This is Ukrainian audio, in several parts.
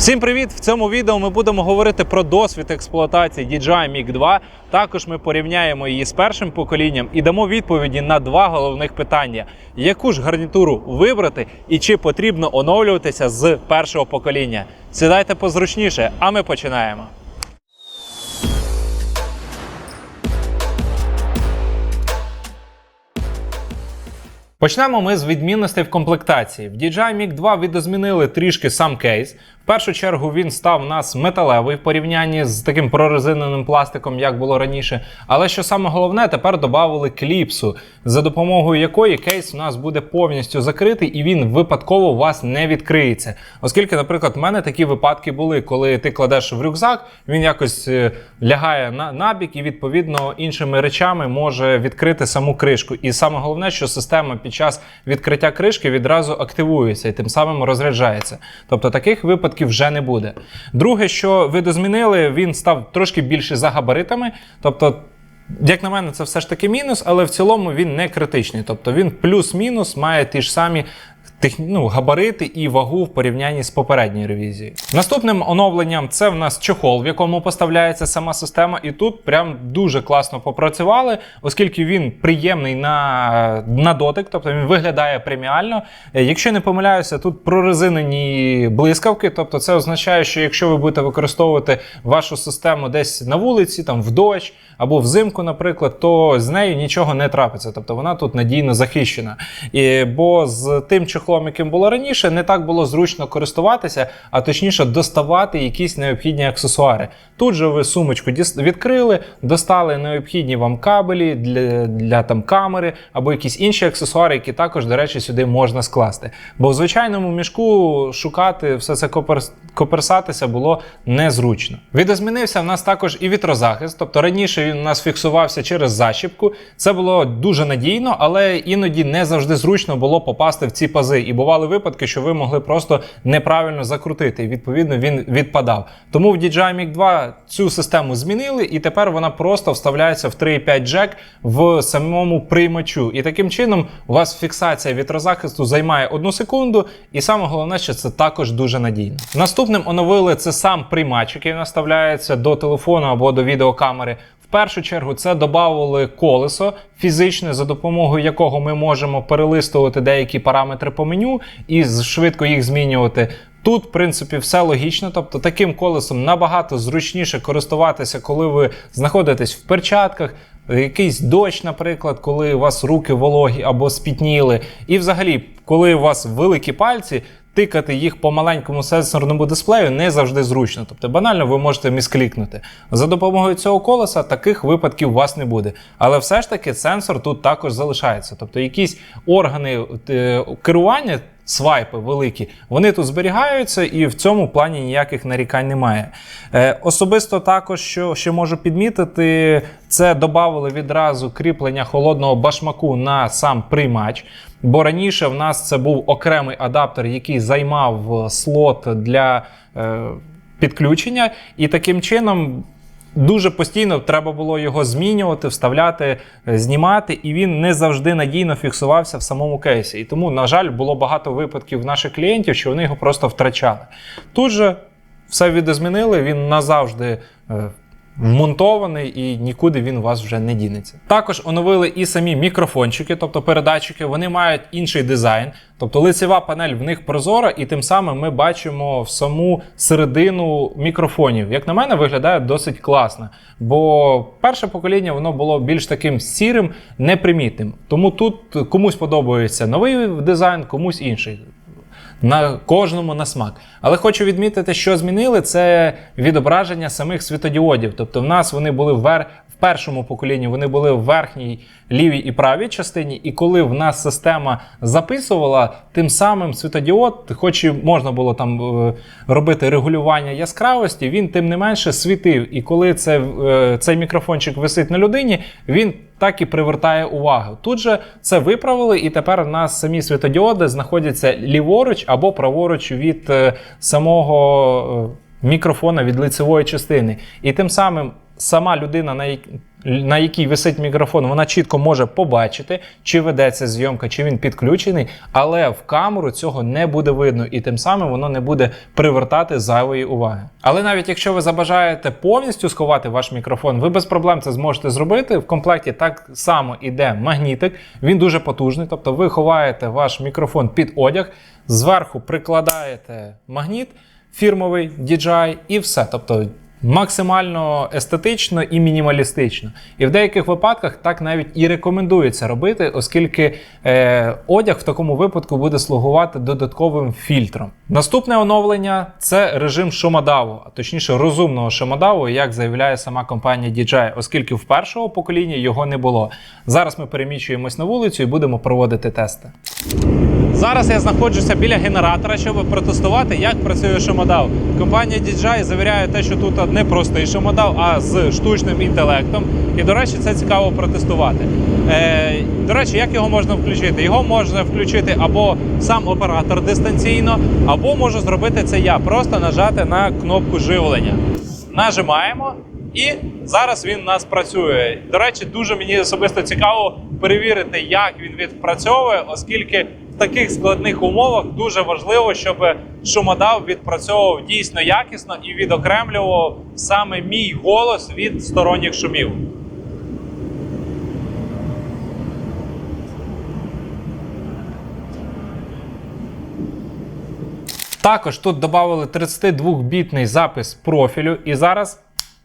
Всім привіт! В цьому відео ми будемо говорити про досвід експлуатації DJI Mic 2. Також ми порівняємо її з першим поколінням і дамо відповіді на два головних питання: яку ж гарнітуру вибрати і чи потрібно оновлюватися з першого покоління. Сідайте позручніше, а ми починаємо. Почнемо ми з відмінностей в комплектації. В DJI Mic 2 видозмінили трішки сам кейс. Першу чергу він став у нас металевий в порівнянні з таким прорезиненим пластиком, як було раніше. Але що саме головне, тепер додали кліпсу, за допомогою якої кейс у нас буде повністю закритий і він випадково у вас не відкриється. Оскільки, наприклад, в мене такі випадки були, коли ти кладеш в рюкзак, він якось е, лягає на набік і відповідно іншими речами може відкрити саму кришку. І саме головне, що система під час відкриття кришки відразу активується і тим самим розряджається. Тобто таких випадків вже не буде. Друге, що видозмінили, він став трошки більше за габаритами. Тобто як на мене, це все ж таки мінус, але в цілому він не критичний. Тобто він плюс-мінус має ті ж самі тех... ну, габарити і вагу в порівнянні з попередньою ревізією. Наступним оновленням це в нас чохол, в якому поставляється сама система, і тут прям дуже класно попрацювали, оскільки він приємний на, на дотик, тобто він виглядає преміально. Е, Якщо не помиляюся, тут прорезинені блискавки, тобто це означає, що якщо ви будете використовувати вашу систему десь на вулиці, там в дощ або взимку, наприклад, то з нею нічого не трапиться. Тобто вона тут надійно захищена. І, бо з тим чохлом, яким було раніше, не так було зручно користуватися, а точніше доставати якісь необхідні аксесуари. Тут же ви сумочку відкрили, достали необхідні вам кабелі для, для там камери або якісь інші аксесуари, які також, до речі, сюди можна скласти. Бо в звичайному мішку шукати все це коперсатися було незручно. Відозмінився в нас також і вітрозахист, тобто раніше він у нас фіксувався через защіпку. Це було дуже надійно, але іноді не завжди зручно було попасти в ці пази. І бували випадки, що ви могли просто неправильно закрутити, і відповідно він відпадав. Тому в DJI Mic 2 цю систему змінили, і тепер вона просто вставляється в 3.5 джек в самому приймачу. І таким чином у вас фіксація вітрозахисту займає одну секунду, і саме головне, що це також дуже надійно. Наступним оновили це сам приймач, який наставляється до телефону або до відеокамери. Першу чергу це додавали колесо фізичне, за допомогою якого ми можемо перелистувати деякі параметри по меню і швидко їх змінювати. Тут, в принципі, все логічно. Тобто, таким колесом набагато зручніше користуватися, коли ви знаходитесь в перчатках, якийсь дощ, наприклад, коли у вас руки вологі або спітніли. І взагалі, коли у вас великі пальці, тикати їх по маленькому сенсорному дисплею не завжди зручно. Тобто банально ви можете місклікнути. За допомогою цього колеса таких випадків у вас не буде. Але все ж таки сенсор тут також залишається. Тобто якісь органи е, керування. Свайпи великі, вони тут зберігаються, і в цьому плані ніяких нарікань немає. Е, особисто також, що ще можу підмітити, це додали відразу кріплення холодного башмаку на сам приймач. Бо раніше в нас це був окремий адаптер, який займав е, слот для е, підключення, і таким чином. Дуже постійно треба було його змінювати, вставляти, е, знімати, і він не завжди надійно фіксувався в самому кейсі. І тому, на жаль, було багато випадків наших клієнтів, що вони його просто втрачали. Тут же все відозмінили, він назавжди е, вмонтований і нікуди він у вас вже не дінеться. Також оновили і самі мікрофончики, тобто передатчики, вони мають інший дизайн. Тобто лицева панель в них прозора, і тим самим ми бачимо в саму середину мікрофонів. Як на мене, виглядає досить класно. Бо перше покоління воно було більш таким сірим, непримітним. Тому тут комусь подобається новий дизайн, комусь інший. На кожному на смак. Але хочу відмітити, що змінили це відображення самих світодіодів. Тобто, в нас вони були ввер... в першому поколінні, вони були в верхній лівій і правій частині. І коли в нас система записувала, тим самим світодіод, хоч і можна було там е, робити регулювання яскравості, він тим не менше світив. І коли це, е, цей мікрофончик висить на людині, він так і привертає увагу. Тут же це виправили, і тепер у нас самі світодіоди знаходяться ліворуч або праворуч від е, самого е, мікрофона від лицевої частини. І тим самим сама людина, на якій висить мікрофон, вона чітко може побачити, чи ведеться зйомка, чи він підключений, але в камеру цього не буде видно, і тим самим воно не буде привертати зайвої уваги. Але навіть якщо ви забажаєте повністю сховати ваш мікрофон, ви без проблем це зможете зробити. В комплекті так само іде магнітик, він дуже потужний, тобто ви ховаєте ваш мікрофон під одяг, зверху прикладаєте магніт фірмовий DJI і все. Тобто максимально естетично і мінімалістично. І в деяких випадках так навіть і рекомендується робити, оскільки е, одяг в такому випадку буде слугувати додатковим фільтром. Наступне оновлення це режим шумодаву, а точніше розумного шумодаву, як заявляє сама компанія DJI, оскільки в першого покоління його не було. Зараз ми переміщуємось на вулицю і будемо проводити тести. Зараз я знаходжуся біля генератора, щоб протестувати, як працює шумодав. Компанія DJI завіряє те, що тут не простий шумодав, а з штучним інтелектом. І, до речі, це цікаво протестувати. Е, до речі, як його можна включити? Його можна включити або сам оператор дистанційно, або можу зробити це я, просто нажати на кнопку живлення. Нажимаємо. І зараз він у нас працює. До речі, дуже мені особисто цікаво перевірити, як він відпрацьовує, оскільки таких складних умовах дуже важливо, щоб шумодав відпрацьовував дійсно якісно і відокремлював саме мій голос від сторонніх шумів. Також тут додали 32-бітний запис профілю, і зараз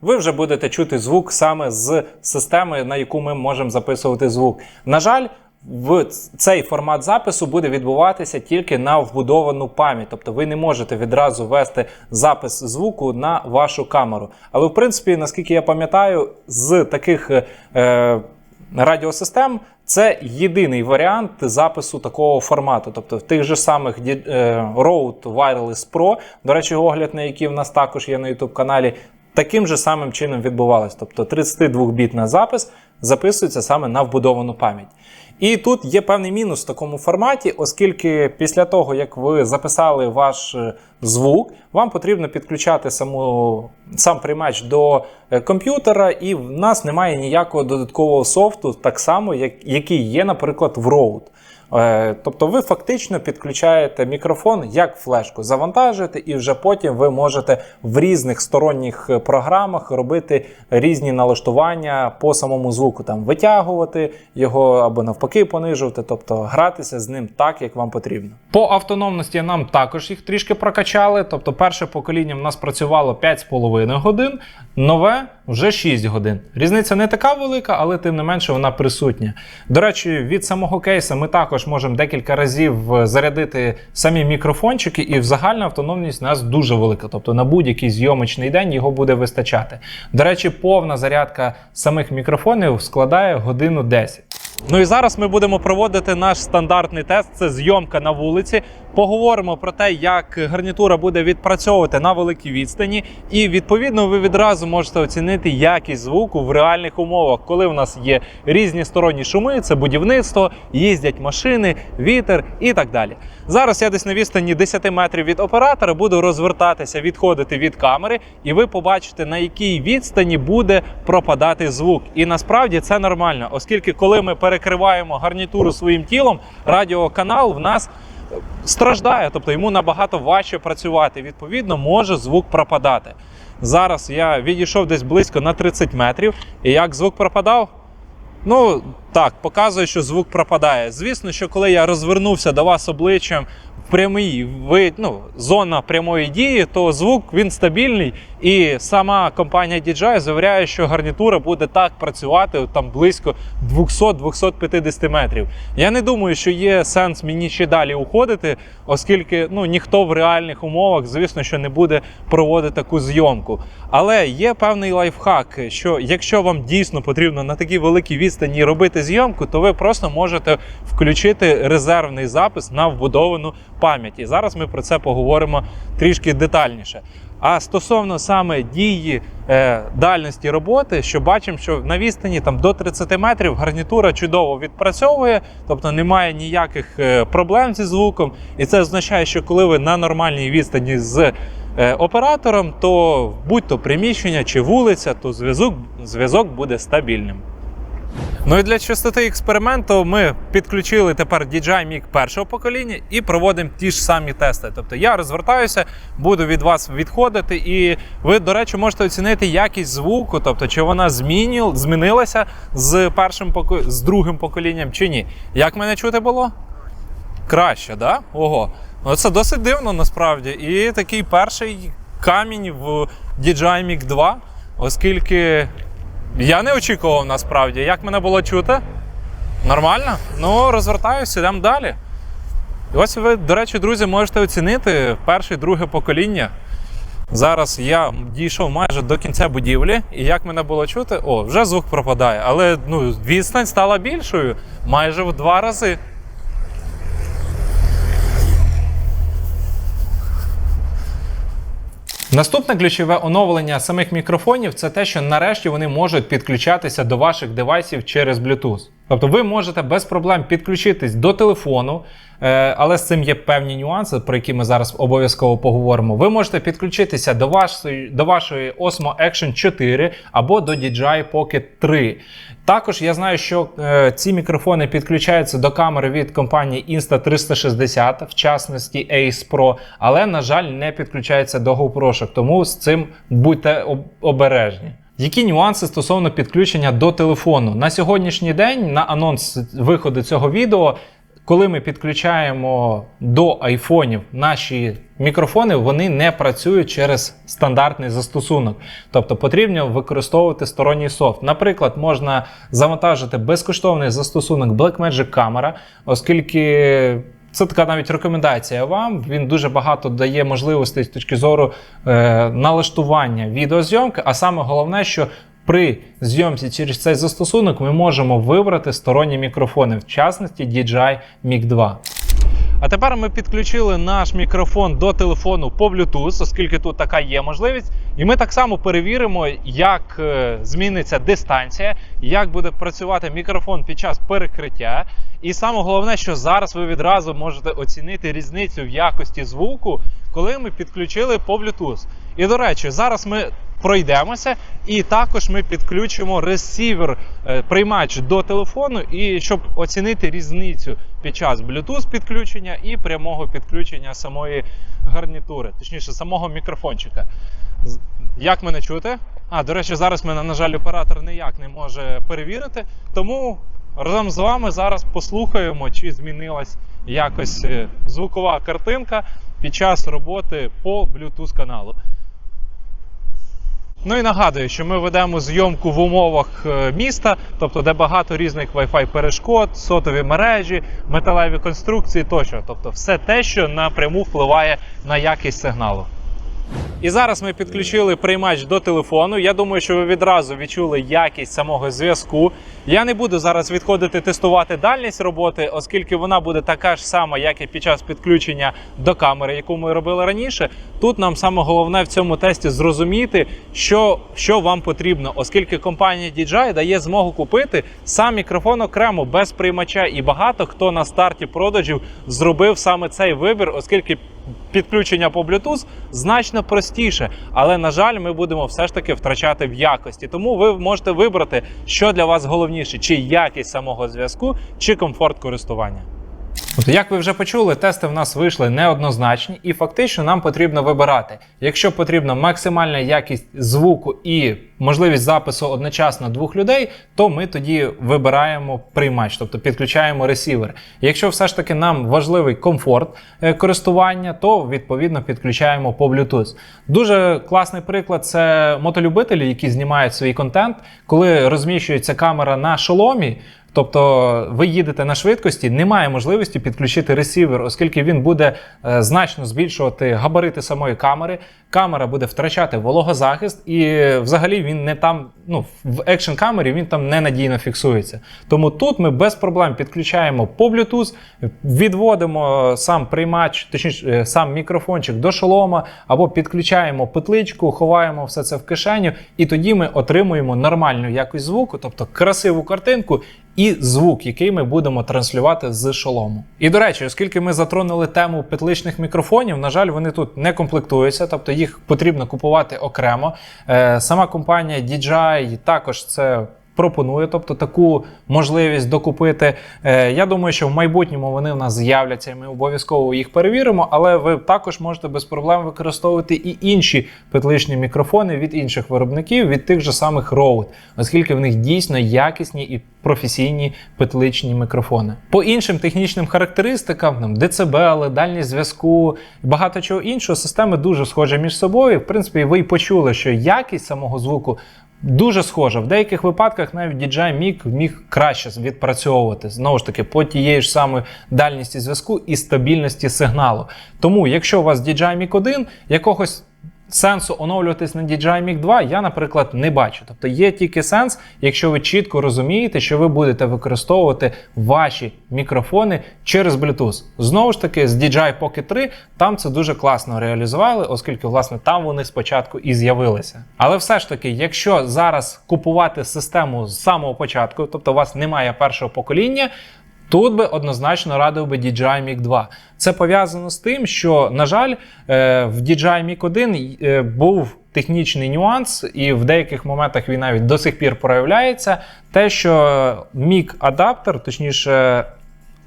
ви вже будете чути звук саме з системи, на яку ми можемо записувати звук. На жаль, в цей формат запису буде відбуватися тільки на вбудовану пам'ять, тобто ви не можете відразу ввести запис звуку на вашу камеру. Але в принципі, наскільки я пам'ятаю, з таких е, радіосистем це єдиний варіант запису такого формату. Тобто в тих же самих е, Rode Wireless Pro, до речі, огляд на який в нас також є на YouTube каналі. Таким же самим чином відбувалось. Тобто 32-бітний запис записується саме на вбудовану пам'ять. І тут є певний мінус в такому форматі, оскільки після того, як ви записали ваш е, звук, вам потрібно підключати саму, сам приймач до е, комп'ютера, і в нас немає ніякого додаткового софту, так само, як, який є, наприклад, в Rode. Е, Тобто ви фактично підключаєте мікрофон як флешку, завантажуєте, і вже потім ви можете в різних сторонніх програмах робити різні налаштування по самому звуку, там витягувати його або навпаки понижувати, тобто гратися з ним так, як вам потрібно. По автономності нам також їх трішки прокачали. Тобто, перше покоління в нас працювало 5,5 годин, нове вже 6 годин. Різниця не така велика, але тим не менше вона присутня. До речі, від самого кейса ми також можемо декілька разів е, зарядити самі мікрофончики, і в загальна автономність у нас дуже велика. Тобто на будь-який зйомочний день його буде вистачати. До речі, повна зарядка самих мікрофонів складає годину 10. Ну і зараз ми будемо проводити наш стандартний тест. Це зйомка на вулиці. Поговоримо про те, як гарнітура буде відпрацьовувати на великій відстані, і відповідно ви відразу можете оцінити якість звуку в реальних умовах, коли в нас є різні сторонні шуми, це будівництво, їздять машини, вітер і так далі. Зараз я десь на відстані 10 метрів від оператора буду розвертатися, відходити від камери, і ви побачите, на якій відстані буде пропадати звук. І насправді це нормально, оскільки коли ми перекриваємо гарнітуру своїм тілом, радіоканал в нас страждає, тобто йому набагато важче працювати. Відповідно, може звук пропадати. Зараз я відійшов десь близько на 30 метрів, і як звук пропадав? Ну так, показує, що звук пропадає. Звісно, що коли я розвернувся до вас обличчям прямій ну, зона прямої дії, то звук він стабільний. І сама компанія DJI завіряє, що гарнітура буде так працювати там близько 200-250 метрів. Я не думаю, що є сенс мені ще далі уходити, оскільки ну, ніхто в реальних умовах, звісно, що не буде проводити таку зйомку. Але є певний лайфхак, що якщо вам дійсно потрібно на такій великій відстані робити зйомку, то ви просто можете включити резервний запис на вбудовану пам'ять. І зараз ми про це поговоримо трішки детальніше. А стосовно саме дії е, дальності роботи, що бачимо, що на відстані там до 30 метрів гарнітура чудово відпрацьовує, тобто немає ніяких е, проблем зі звуком. І це означає, що коли ви на нормальній відстані з е, оператором, то будь-то приміщення чи вулиця, то зв'язок, зв'язок буде стабільним. Ну і для чистоти експерименту ми підключили тепер DJI Mic першого покоління і проводимо ті ж самі тести. Тобто я розвертаюся, буду від вас відходити, і ви, до речі, можете оцінити якість звуку, тобто чи вона змінil, змінилася з першим з другим поколінням чи ні. Як мене чути було? Краще, да? Ого. Ну це досить дивно насправді. І такий перший камінь в DJI Mic 2, оскільки я не очікував насправді. Як мене було чути? Нормально? Ну, розвертаюся, йдемо далі. І ось ви, до речі, друзі, можете оцінити перше друге покоління. Зараз я дійшов майже до кінця будівлі, і як мене було чути, о, вже звук пропадає. Але ну, відстань стала більшою майже в два рази. Наступне ключове оновлення самих мікрофонів це те, що нарешті вони можуть підключатися до ваших девайсів через Bluetooth. Тобто ви можете без проблем підключитись до телефону, е, але з цим є певні нюанси, про які ми зараз обов'язково поговоримо. Ви можете підключитися до вашої, до вашої Osmo Action 4 або до DJI Pocket 3. Також я знаю, що е, ці мікрофони підключаються до камери від компанії Insta360, в частності Ace Pro, але, на жаль, не підключаються до GoPro, тому з цим будьте обережні. Які нюанси стосовно підключення до телефону? На сьогоднішній день, на анонс виходу цього відео, коли ми підключаємо до айфонів наші мікрофони, вони не працюють через стандартний застосунок. Тобто потрібно використовувати сторонній софт. Наприклад, можна завантажити безкоштовний застосунок Blackmagic Camera, оскільки. Це така навіть рекомендація вам. Він дуже багато дає можливостей з точки зору е, налаштування відеозйомки. А саме головне, що при зйомці через цей застосунок ми можемо вибрати сторонні мікрофони, в частності DJI Mic 2. А тепер ми підключили наш мікрофон до телефону по Bluetooth, оскільки тут така є можливість. І ми так само перевіримо, як е, зміниться дистанція, як буде працювати мікрофон під час перекриття. І саме головне, що зараз ви відразу можете оцінити різницю в якості звуку, коли ми підключили по Bluetooth. І до речі, зараз ми пройдемося, і також ми підключимо ресівер е, приймач до телефону, і щоб оцінити різницю під час Bluetooth підключення і прямого підключення самої гарнітури, точніше, самого мікрофончика. Як мене чути? А, до речі, зараз мене, на жаль, оператор ніяк не може перевірити. Тому разом з вами зараз послухаємо, чи змінилась якось е, звукова картинка під час роботи по Bluetooth каналу. Ну і нагадую, що ми ведемо зйомку в умовах е, міста, тобто де багато різних Wi-Fi перешкод, сотові мережі, металеві конструкції тощо. Тобто все те, що напряму впливає на якість сигналу. І зараз ми підключили приймач до телефону. Я думаю, що ви відразу відчули якість самого зв'язку. Я не буду зараз відходити тестувати дальність роботи, оскільки вона буде така ж сама, як і під час підключення до камери, яку ми робили раніше. Тут нам саме головне в цьому тесті зрозуміти, що, що вам потрібно, оскільки компанія DJI дає змогу купити сам мікрофон окремо без приймача. І багато хто на старті продажів зробив саме цей вибір, оскільки підключення по Bluetooth значно простіше, але на жаль, ми будемо все ж таки втрачати в якості. Тому ви можете вибрати, що для вас головніше: чи якість самого зв'язку, чи комфорт користування. Як ви вже почули, тести в нас вийшли неоднозначні, і фактично нам потрібно вибирати. Якщо потрібна максимальна якість звуку і можливість запису одночасно двох людей, то ми тоді вибираємо приймач, тобто підключаємо ресівер. Якщо все ж таки нам важливий комфорт е, користування, то відповідно підключаємо по Bluetooth. Дуже класний приклад це мотолюбителі, які знімають свій контент, коли розміщується камера на шоломі. Тобто ви їдете на швидкості, немає можливості підключити ресівер, оскільки він буде е, значно збільшувати габарити самої камери. Камера буде втрачати вологозахист, і взагалі він не там, ну в екшн камері він там ненадійно фіксується. Тому тут ми без проблем підключаємо по Bluetooth, відводимо сам приймач, точніше е, сам мікрофончик до шолома, або підключаємо петличку, ховаємо все це в кишеню, і тоді ми отримуємо нормальну якість звуку, тобто красиву картинку і звук, який ми будемо транслювати з шолому. І до речі, оскільки ми затронули тему петличних мікрофонів, на жаль, вони тут не комплектуються, тобто їх потрібно купувати окремо. Е, Сама компанія DJI також це. Пропонує, тобто таку можливість докупити. Е, я думаю, що в майбутньому вони в нас з'являться, і ми обов'язково їх перевіримо. Але ви також можете без проблем використовувати і інші петличні мікрофони від інших виробників, від тих же самих Rode, оскільки в них дійсно якісні і професійні петличні мікрофони. По іншим технічним характеристикам, там децибели, дальність зв'язку багато чого іншого, системи дуже схожі між собою. В принципі, ви й почули, що якість самого звуку. Дуже схожа. В деяких випадках навіть DJI Mic міг краще відпрацьовувати знову ж таки по тієї ж самої дальності зв'язку і стабільності сигналу. Тому, якщо у вас DJI Mic 1, якогось сенсу оновлюватись на DJI Mic 2 я, наприклад, не бачу. Тобто є тільки сенс, якщо ви чітко розумієте, що ви будете використовувати ваші мікрофони через Bluetooth. Знову ж таки, з DJI Pocket 3 там це дуже класно реалізували, оскільки, власне, там вони спочатку і з'явилися. Але все ж таки, якщо зараз купувати систему з самого початку, тобто у вас немає першого покоління. Тут би однозначно радив би DJI Mic 2. Це пов'язано з тим, що, на жаль, е, в DJI Mic 1 е, був технічний нюанс, і в деяких моментах він навіть до сих пір проявляється. Те, що Mic адаптер, точніше.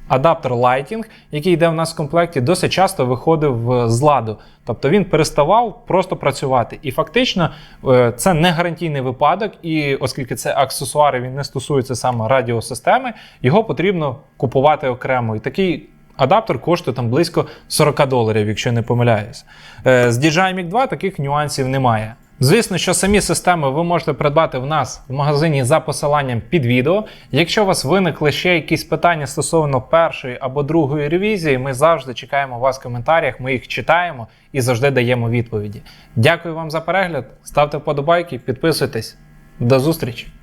Адаптер Lighting, який йде в нас в комплекті, досить часто виходив з ладу. Тобто він переставав просто працювати. І фактично е, це не гарантійний випадок, і оскільки це аксесуари, він не стосується саме радіосистеми, його потрібно купувати окремо. І такий адаптер коштує там близько 40 доларів, якщо не помиляюсь. Е, З DJI Mic 2 таких нюансів немає. Звісно, що самі системи ви можете придбати в нас в магазині за посиланням під відео. Якщо у вас виникли ще якісь питання стосовно першої або другої ревізії, ми завжди чекаємо вас в коментарях, ми їх читаємо і завжди даємо відповіді. Дякую вам за перегляд, ставте вподобайки, підписуйтесь. До зустрічі!